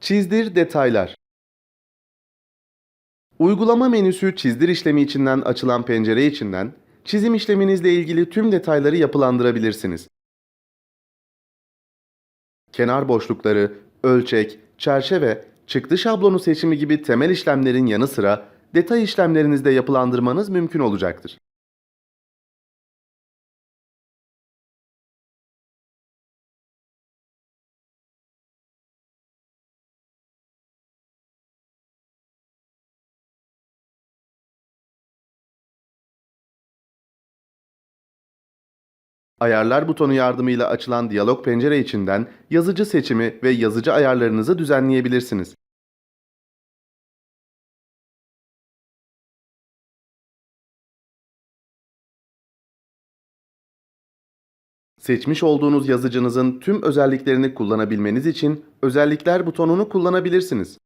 Çizdir detaylar. Uygulama menüsü çizdir işlemi içinden açılan pencere içinden çizim işleminizle ilgili tüm detayları yapılandırabilirsiniz. Kenar boşlukları, ölçek, çerçeve, çıktı şablonu seçimi gibi temel işlemlerin yanı sıra detay işlemlerinizi de yapılandırmanız mümkün olacaktır. Ayarlar butonu yardımıyla açılan diyalog pencere içinden yazıcı seçimi ve yazıcı ayarlarınızı düzenleyebilirsiniz. Seçmiş olduğunuz yazıcınızın tüm özelliklerini kullanabilmeniz için özellikler butonunu kullanabilirsiniz.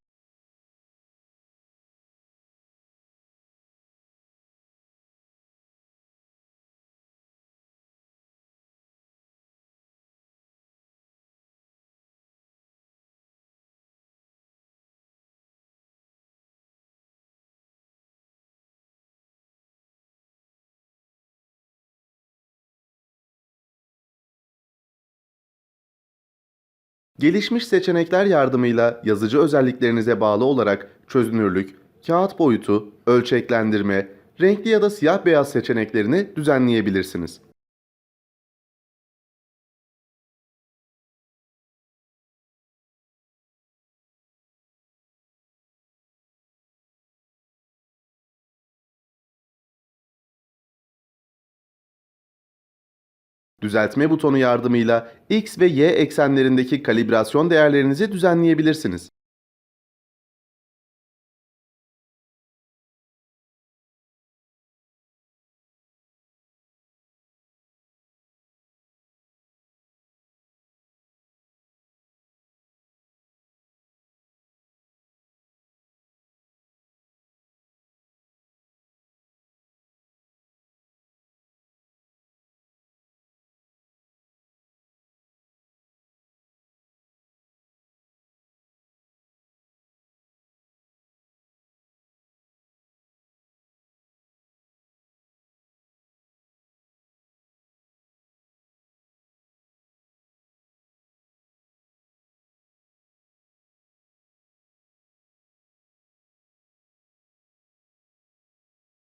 Gelişmiş seçenekler yardımıyla yazıcı özelliklerinize bağlı olarak çözünürlük, kağıt boyutu, ölçeklendirme, renkli ya da siyah beyaz seçeneklerini düzenleyebilirsiniz. Düzeltme butonu yardımıyla X ve Y eksenlerindeki kalibrasyon değerlerinizi düzenleyebilirsiniz.